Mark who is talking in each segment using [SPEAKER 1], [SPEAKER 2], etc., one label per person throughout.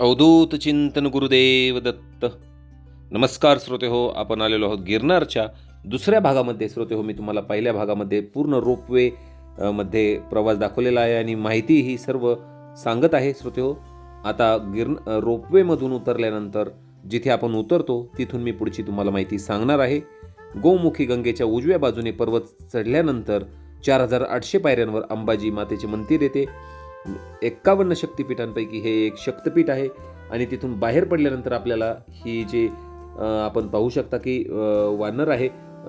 [SPEAKER 1] अवधूत चिंतन गुरुदेव दत्त. नमस्कार श्रोते हो आपण आलेलो आहोत गिरनारच्या दुसऱ्या भागामध्ये. श्रोते हो मी तुम्हाला पहिल्या भागामध्ये पूर्ण रोपवे मध्ये प्रवास दाखवलेला आहे आणि माहिती ही सर्व सांगत आहे. श्रोते हो आता गिर रोपवेमधून उतरल्यानंतर जिथे आपण उतरतो तिथून मी पुढची तुम्हाला माहिती सांगणार आहे. गोमुखी गंगेच्या उजव्या बाजूने पर्वत चढल्यानंतर चार हजार आठशे पायऱ्यांवर अंबाजी मातेचे मंदिर येते. एक्कावन्न शक्तिपीठांपैकी हे एक शक्तपीठ आहे. आणि तिथून बाहेर पडल्यानंतर आपल्याला ही जी आपण पाहू शकता की वानर आहे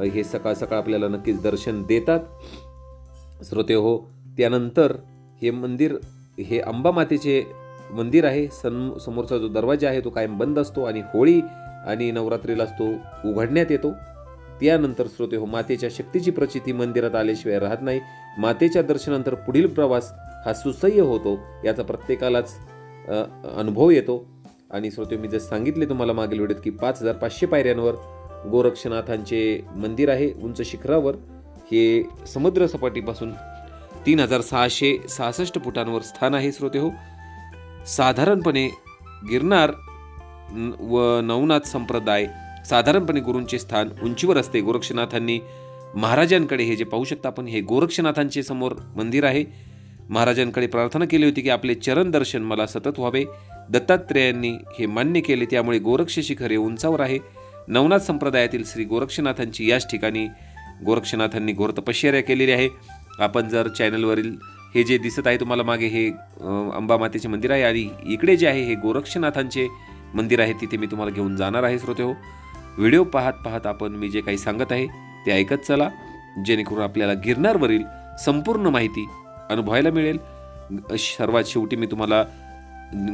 [SPEAKER 1] हे सकाळ सकाळ आपल्याला नक्कीच दर्शन देतात. श्रोते हो त्यानंतर हे मंदिर हे अंबा मातेचे मंदिर आहे. सम समोरचा जो दरवाजा आहे तो कायम बंद असतो आणि होळी आणि नवरात्रीलाच तो उघडण्यात येतो. त्यानंतर श्रोते हो मातेच्या शक्तीची प्रचिती मंदिरात आल्याशिवाय राहत नाही. मातेच्या दर्शनानंतर पुढील प्रवास हा सुसह्य होतो याचा प्रत्येकालाच अनुभव येतो. आणि श्रोते मी जर सांगितले तुम्हाला मागील वेळेत की पाच हजार पाचशे पायऱ्यांवर गोरक्षनाथांचे मंदिर आहे उंच शिखरावर. हे समुद्र सपाटीपासून तीन हजार सहाशे सहासष्ट फुटांवर स्थान आहे श्रोते हो. साधारणपणे गिरनार न- व नवनाथ संप्रदाय साधारणपणे गुरूंचे स्थान उंचीवर असते. गोरक्षनाथांनी महाराजांकडे हे जे पाहू शकता आपण हे गोरक्षनाथांचे समोर मंदिर आहे. महाराजांकडे प्रार्थना केली होती की आपले चरण दर्शन मला सतत व्हावे. दत्तात्रेयांनी हे मान्य केले त्यामुळे गोरक्ष शिखर हे उंचावर आहे. नवनाथ संप्रदायातील श्री गोरक्षनाथांची याच ठिकाणी गोरक्षनाथांनी घोर तपश्चर्या केलेली आहे. आपण जर चॅनलवरील हे जे दिसत आहे तुम्हाला मागे हे अंबामातेचे अंबा मातेचे मंदिर आहे आणि इकडे जे आहे हे गोरक्षनाथांचे मंदिर आहे तिथे मी तुम्हाला घेऊन जाणार आहे श्रोते हो. व्हिडिओ पाहत पाहत आपण मी जे काही सांगत आहे ते ऐकत चला. जेणेकरून आपल्याला गिरनारवरील संपूर्ण माहिती अनुभवायला मिळेल. सर्वात शेवटी मी तुम्हाला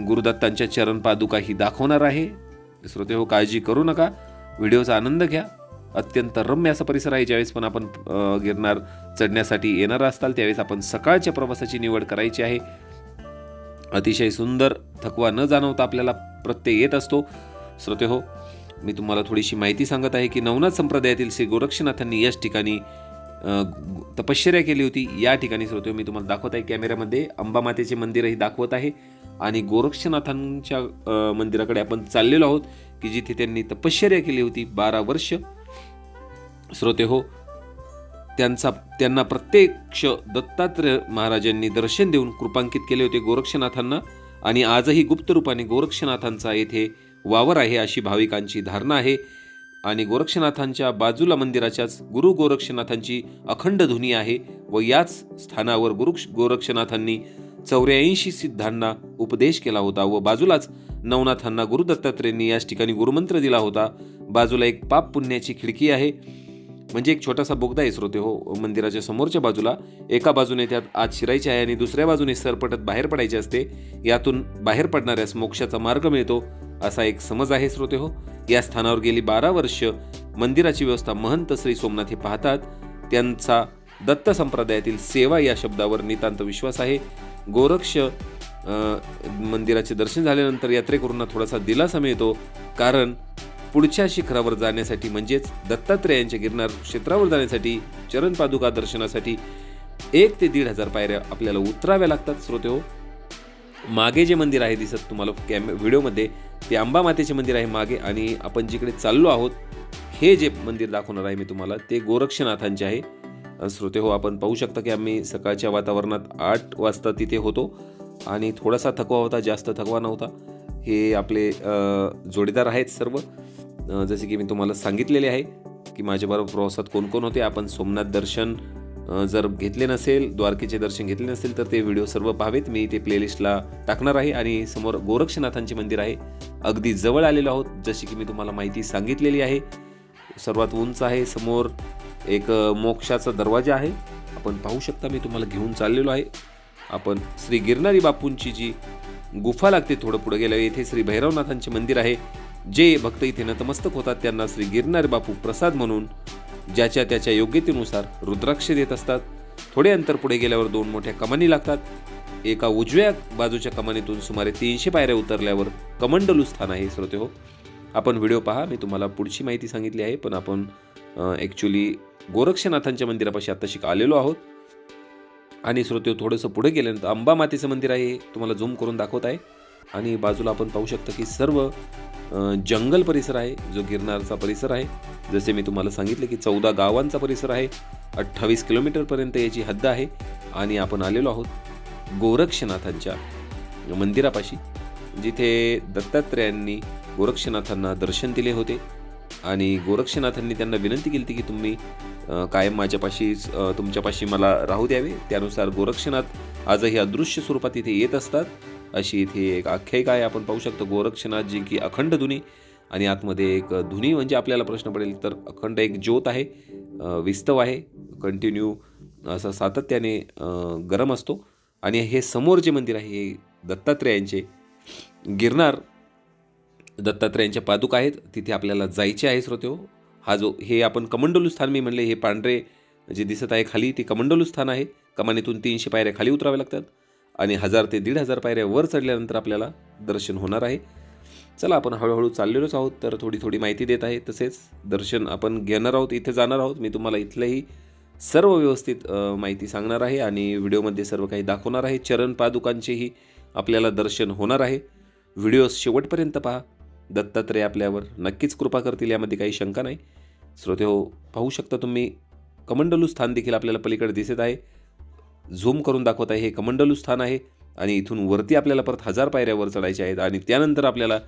[SPEAKER 1] गुरुदत्तांच्या चरण पादुका ही दाखवणार आहे. श्रोते हो काळजी करू नका. व्हिडिओचा आनंद घ्या. अत्यंत रम्य असा परिसर आहे ज्यावेळेस पण आपण गिरणार चढण्यासाठी येणार असताल त्यावेळेस आपण सकाळच्या प्रवासाची निवड करायची आहे. अतिशय सुंदर थकवा न जाणवता आपल्याला प्रत्यय येत असतो. श्रोते हो. मी तुम्हाला थोडीशी माहिती सांगत आहे की नवनाथ संप्रदायातील श्री गोरक्षनाथांनी याच ठिकाणी तपश्चर्या केली होती. या ठिकाणी श्रोते मी तुम्हाला दाखवत आहे कॅमेऱ्यामध्ये. अंबामातेचे मंदिरही दाखवत आहे. आणि गोरक्षनाथांच्या मंदिराकडे आपण चाललेलो आहोत की जिथे त्यांनी तपश्चर्या केली होती बारा वर्ष. श्रोते हो त्यांचा त्यांना प्रत्यक्ष दत्तात्रय महाराजांनी दर्शन देऊन कृपांकित केले होते गोरक्षनाथांना. आणि आजही गुप्त रूपाने गोरक्षनाथांचा येथे वावर आहे अशी भाविकांची धारणा आहे. आणि गोरक्षनाथांच्या बाजूला मंदिराच्याच गुरु गोरक्षनाथांची अखंड धुनी आहे व याच स्थानावर गुरु गोरक्षनाथांनी चौऱ्याऐंशी सिद्धांना उपदेश केला होता व बाजूलाच नवनाथांना गुरु दत्तात्रेयांनी याच ठिकाणी गुरुमंत्र दिला होता. बाजूला एक पाप पुण्याची खिडकी आहे. म्हणजे एक छोटासा बोगदा आहे श्रोते हो मंदिराच्या समोरच्या बाजूला. एका बाजूने त्यात आत शिरायचे आहे आणि दुसऱ्या बाजूने सरपटत बाहेर पडायचे असते. यातून बाहेर पडणाऱ्यास मोक्षाचा मार्ग मिळतो. असा एक समज आहे श्रोते हो. या स्थानावर गेली बारा वर्ष मंदिराची व्यवस्था महंत श्री सोमनाथ हे पाहतात. त्यांचा दत्त संप्रदायातील सेवा या शब्दावर नितांत विश्वास आहे. गोरक्ष मंदिराचे दर्शन झाल्यानंतर यात्रेकरूंना थोडासा दिलासा मिळतो. कारण पुढच्या शिखरावर जाण्यासाठी म्हणजेच दत्तात्रेयांच्या गिरनार क्षेत्रावर जाण्यासाठी चरण पादुका दर्शनासाठी एक ते दीड हजार पायऱ्या आपल्याला उतराव्या लागतात श्रोते हो. मागे जे मंदिर आहे दिसत तुम्हाला कॅम व्हिडिओमध्ये ते अंबा मातेचे मंदिर आहे मागे आणि आपण जिकडे चाललो आहोत हे जे मंदिर दाखवणार आहे मी तुम्हाला ते गोरक्षनाथांचे आहे. श्रोते हो आपण पाहू शकता की आम्ही सकाळच्या वातावरणात आठ वाजता तिथे होतो आणि थोडासा थकवा होता जास्त थकवा नव्हता. हे आपले जोडीदार आहेत सर्व. जसे की मी तुम्हाला सांगितलेले आहे की माझ्याबरोबर प्रवासात कोण कोण होते आपण सोमनाथ दर्शन जर घेतले नसेल द्वारकेचे दर्शन घेतले नसेल तर ते व्हिडिओ सर्व पाहावेत. मी ते प्लेलिस्टला टाकणार आहे आणि समोर गोरक्षनाथांचे मंदिर आहे. अगदी जवळ आलेलो आहोत जशी की मी तुम्हाला माहिती सांगितलेली आहे. सर्वात उंच आहे समोर एक मोक्षाचा दरवाजा आहे. आपण पाहू शकता मी तुम्हाला घेऊन चाललेलो आहे. आपण श्री गिरनारी बापूंची जी गुफा लागते थोडं पुढे गेलं येथे श्री भैरवनाथांचे मंदिर आहे. जे भक्त इथे नतमस्तक होतात त्यांना श्री गिरनारी बापू प्रसाद म्हणून ज्याच्या त्याच्या योग्यतेनुसार रुद्राक्ष देत असतात. थोडे अंतर पुढे गेल्यावर दोन मोठ्या कमानी लागतात. एका उजव्या बाजूच्या कमानीतून सुमारे तीनशे पायऱ्या उतरल्यावर कमंडलू स्थान आहे श्रोते हो. आपण व्हिडिओ पहा मी तुम्हाला पुढची माहिती सांगितली आहे पण आपण ॲक्च्युली गोरक्षनाथांच्या मंदिरापाशी आत्ताशी आलेलो आहोत? आणि श्रोते हो, थोडंसं पुढे गेल्यानंतर अंबा मातेचं मंदिर आहे तुम्हाला झूम करून दाखवत आहे. आणि बाजूला आपण पाहू शकतो की सर्व जंगल परिसर आहे जो गिरनारचा परिसर आहे. जसे मी तुम्हाला सांगितले की चौदा गावांचा परिसर आहे. अठ्ठावीस किलोमीटरपर्यंत याची हद्द आहे आणि आपण आलेलो आहोत गोरक्षनाथांच्या मंदिरापाशी जिथे दत्तात्रेयांनी गोरक्षनाथांना दर्शन दिले होते. आणि गोरक्षनाथांनी त्यांना विनंती केली होती की तुम्ही कायम माझ्यापाशी तुमच्यापाशी मला राहू द्यावे. त्यानुसार गोरक्षनाथ आजही अदृश्य स्वरूपात इथे येत असतात. अशी इथे एक आख्यायिका आहे. आपण पाहू शकतो गोरक्षनाथ जी की अखंड धुनी आणि आतमध्ये एक धुनी म्हणजे आपल्याला प्रश्न पडेल तर अखंड एक ज्योत आहे विस्तव आहे कंटिन्यू असं सातत्याने गरम असतो. आणि हे समोर जे मंदिर आहे हे दत्तात्रेयांचे गिरनार दत्तात्रेयांच्या पादुका आहेत. तिथे आपल्याला जायचे आहे श्रोते हो. हा जो हे आपण कमंडलू स्थान मी म्हणले हे पांढरे जे दिसत आहे खाली ते कमंडलू स्थान आहे. कमानीतून तीनशे पायऱ्या खाली उतराव्या लागतात. आणि हजार ते दीड हजार पायऱ्या वर चढल्यानंतर आपल्याला दर्शन होणार आहे. चला आपण हळूहळू चाललेलोच आहोत तर थोडी थोडी माहिती देत आहे. तसेच दर्शन आपण घेणार आहोत इथे जाणार आहोत. मी तुम्हाला इथलंही सर्व व्यवस्थित माहिती सांगणार आहे आणि व्हिडिओमध्ये सर्व काही दाखवणार आहे. चरण पादुकांचेही आपल्याला दर्शन होणार आहे. व्हिडिओ शेवटपर्यंत पहा. दत्तात्रय आपल्यावर नक्कीच कृपा करतील यामध्ये काही शंका नाही. श्रोते हो पाहू शकता तुम्ही कमंडलू स्थान देखील आपल्याला पलीकडे दिसत आहे. झूम करून दाखवत आहे. हे कमंडलू स्थान आहे आणि इथून वरती आपल्याला परत हजार पायऱ्यावर चढायच्या आहेत आणि त्यानंतर आपल्याला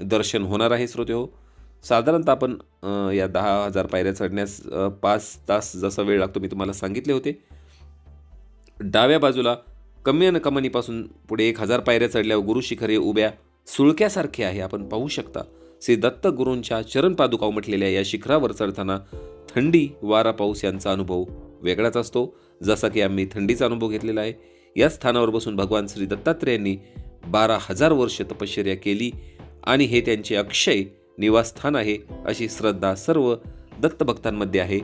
[SPEAKER 1] दर्शन होणार आहे श्रोते हो. साधारणतः आपण या दहा हजार पायऱ्या चढण्यास पाच तास जसा वेळ लागतो मी तुम्हाला सांगितले होते. डाव्या बाजूला कमी कमानीपासून पुढे एक हजार पायऱ्या चढल्यावर गुरुशिखर हे उभ्या सुळक्यासारखे आहे. आपण पाहू शकता श्री दत्त गुरूंच्या चरण पादुका उमटलेल्या या शिखरावर चढताना थंडी वारा पाऊस यांचा अनुभव वेगळाच असतो. जसा की आम्ही थंडीचा अनुभव घेतलेला आहे. या स्थानावर बसून भगवान श्री दत्तात्रेयांनी बारा हजार वर्ष तपश्चर्या केली आणि हे त्यांचे अक्षय निवासस्थान आहे अशी श्रद्धा सर्व दत्तभक्तांमध्ये आहे.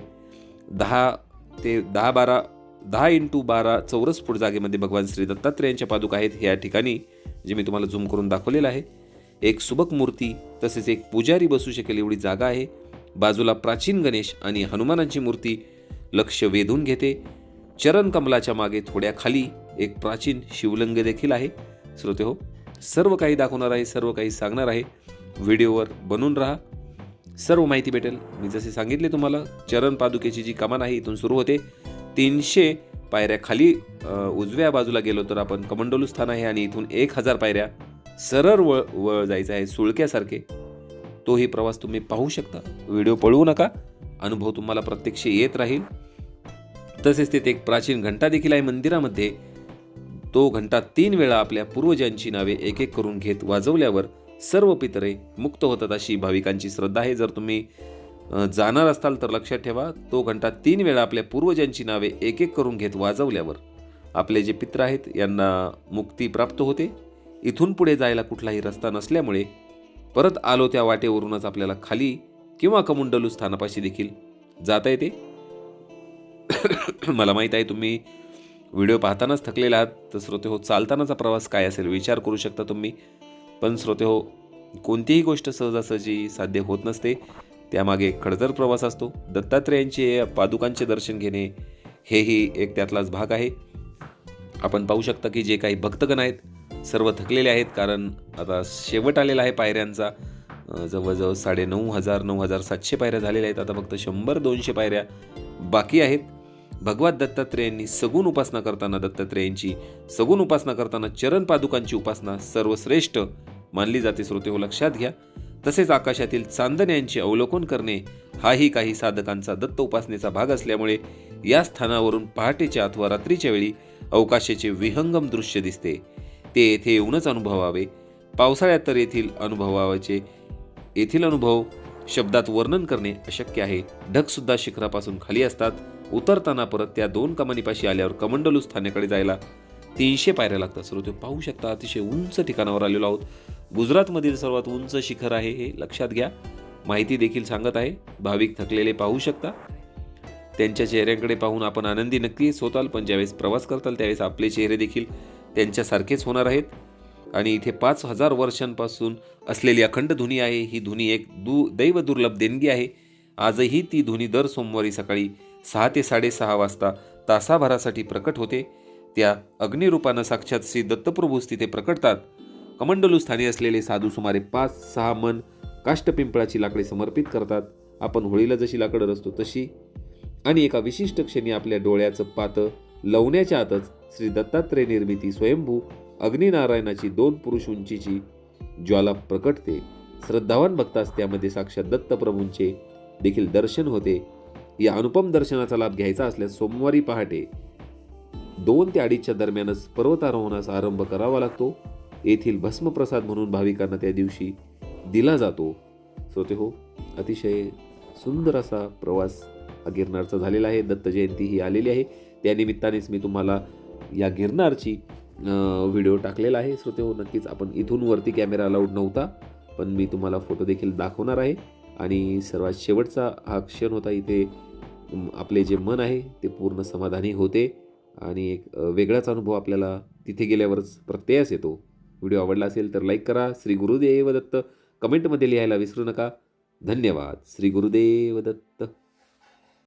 [SPEAKER 1] दहा ते दहा बारा दहा इंटू बारा चौरस फूट जागेमध्ये भगवान श्री दत्तात्रेयांच्या पादुका आहेत या ठिकाणी जे मी तुम्हाला झूम करून दाखवलेलं आहे. एक सुबक मूर्ती तसेच एक पुजारी बसू शकेल एवढी जागा आहे. बाजूला प्राचीन गणेश आणि हनुमानांची मूर्ती लक्ष वेधून घेते. चरण कमलाच्या मागे थोड्या खाली एक प्राचीन शिवलिंग देखील आहे. श्रोते हो सर्व काही दाखवणार आहे सर्व काही सांगणार आहे. व्हिडिओवर बनून राहा. सर्व माहिती भेटेल. मी जसे सांगितले तुम्हाला चरण पादुकेची जी कमान आहे इथून सुरू होते. तीनशे पायऱ्या खाली उजव्या बाजूला गेलो तर आपण कमंडोलू स्थान आहे आणि इथून एक हजार पायऱ्या सरळ वळ वळ जायचं आहे सुळक्यासारखे. तोही प्रवास तुम्ही पाहू शकता. व्हिडिओ पळवू नका. अनुभव तुम्हाला प्रत्यक्ष येत राहील. तसेच तेथे एक प्राचीन घंटा देखील आहे मंदिरामध्ये. तो घंटा तीन वेळा आपल्या पूर्वजांची नावे एक एक करून घेत वाजवल्यावर सर्व पितरे मुक्त होतात अशी भाविकांची श्रद्धा आहे. जर तुम्ही जाणार असाल तर लक्षात ठेवा तो घंटा तीन वेळा आपल्या पूर्वजांची नावे एक एक करून घेत वाजवल्यावर आपले जे पित्र आहेत यांना मुक्ती प्राप्त होते. इथून पुढे जायला कुठलाही रस्ता नसल्यामुळे परत आलो त्या वाटेवरूनच आपल्याला खाली किंवा कमुंडलू स्थानापाशी देखील जाता येते. मला माहीत आहे तुम्ही व्हिडिओ पाहतानाच थकलेला आहात तर श्रोते हो चालतानाचा प्रवास काय असेल विचार करू शकता तुम्ही. पण श्रोते हो कोणतीही गोष्ट सहजासहजी साध्य होत नसते. त्यामागे खडतर प्रवास असतो. दत्तात्रेयांचे पादुकांचे दर्शन घेणे हेही एक त्यातलाच भाग आहे. आपण पाहू शकता की जे काही भक्तगण आहेत सर्व थकलेले आहेत कारण आता शेवट आलेला आहे पायऱ्यांचा. जवळजवळ साडे नऊ हजार नऊ हजार सातशे पायऱ्या झालेल्या आहेत. आता फक्त शंभर दोनशे पायऱ्या बाकी आहेत. भगवान दत्तात्रेयांनी सगुण उपासना करताना दत्तात्रेयांची सगुण उपासना करताना चरण पादुकांची उपासना सर्वश्रेष्ठ मानली जाते. श्रोते हो लक्षात घ्या. तसेच आकाशातील चांदण्यांचे अवलोकन करणे हाही काही साधकांचा दत्त उपासनेचा भाग असल्यामुळे या स्थानावरून पहाटेच्या अथवा रात्रीच्या वेळी अवकाशाचे विहंगम दृश्य दिसते. ते येथे येऊनच अनुभवावे. पावसाळ्यात तर येथील अनुभवाचे येथील अनुभव शब्दात वर्णन करणे अशक्य आहे. ढगसुद्धा शिखरापासून खाली असतात. उतरताना परत त्या दोन कमानीपाशी आल्यावर कमंडलू स्थानाकडे जायला तीनशे पायऱ्या लागतात. श्रोते पाहू शकता अतिशय उंच ठिकाणावर आलेलो आहोत. गुजरातमधील सर्वात उंच शिखर आहे हे लक्षात घ्या. माहिती देखील सांगत आहे. भाविक थकलेले पाहू शकता. त्यांच्या चेहऱ्यांकडे पाहून आपण आनंदी नक्कीच होताल पण ज्यावेळेस प्रवास करताल त्यावेळेस आपले चेहरे देखील त्यांच्यासारखेच होणार आहेत. आणि इथे पाच हजार वर्षांपासून असलेली अखंड धुनी आहे. ही धुनी एक दु दैव दुर्लभ देणगी आहे. आजही ती धुनी दर सोमवारी सकाळी सहा ते साडेसहा वाजता तासाभरासाठी प्रकट होते. त्या अग्निरूपानं साक्षात श्री दत्तप्रभूस तिथे प्रकटतात. कमंडलू स्थानी असलेले साधू सुमारे पाच सहा मन काष्टपिंपळाची लाकडे समर्पित करतात. आपण होळीला जशी लाकडं रचतो तशी. आणि एका विशिष्ट क्षणी आपल्या डोळ्याचं पातं लवण्याच्या आतच श्री दत्तात्रय निर्मिती स्वयंभू अग्निनारायणाची दोन पुरुष उंचीची ज्वाला प्रकटते. श्रद्धावान भक्तास त्यामध्ये साक्षात दत्तप्रभूंचे देखील दर्शन होते. या अनुपम दर्शनाचा लाभ घ्यायचा असल्यास सोमवारी पहाटे दोन ते अडीचच्या दरम्यानच पर्वतारोहणास आरंभ करावा लागतो. येथील भस्मप्रसाद म्हणून भाविकांना त्या दिवशी दिला जातो. श्रोते हो अतिशय सुंदर असा प्रवास हा गिरनारचा झालेला आहे. दत्त जयंती ही आलेली आहे. त्यानिमित्तानेच मी तुम्हाला या गिरनारची व्हिडिओ टाकलेला आहे. श्रोते हो नक्कीच आपण इथून वरती कॅमेरा अलाउड नव्हता. पण मी तुम्हाला फोटो देखील दाखवणार आहे. आणि सर्वात शेवटचा हा क्षण होता इथे आपले जे मन आहे ते पूर्ण समाधानी होते. आणि एक वेगळाच अनुभव आपल्याला तिथे गेल्यावरच प्रत्ययास येतो. व्हिडिओ आवडला असेल तर लाईक करा. श्री गुरुदेव दत्त कमेंटमध्ये लिहायला विसरू नका. धन्यवाद. श्री गुरुदेव दत्त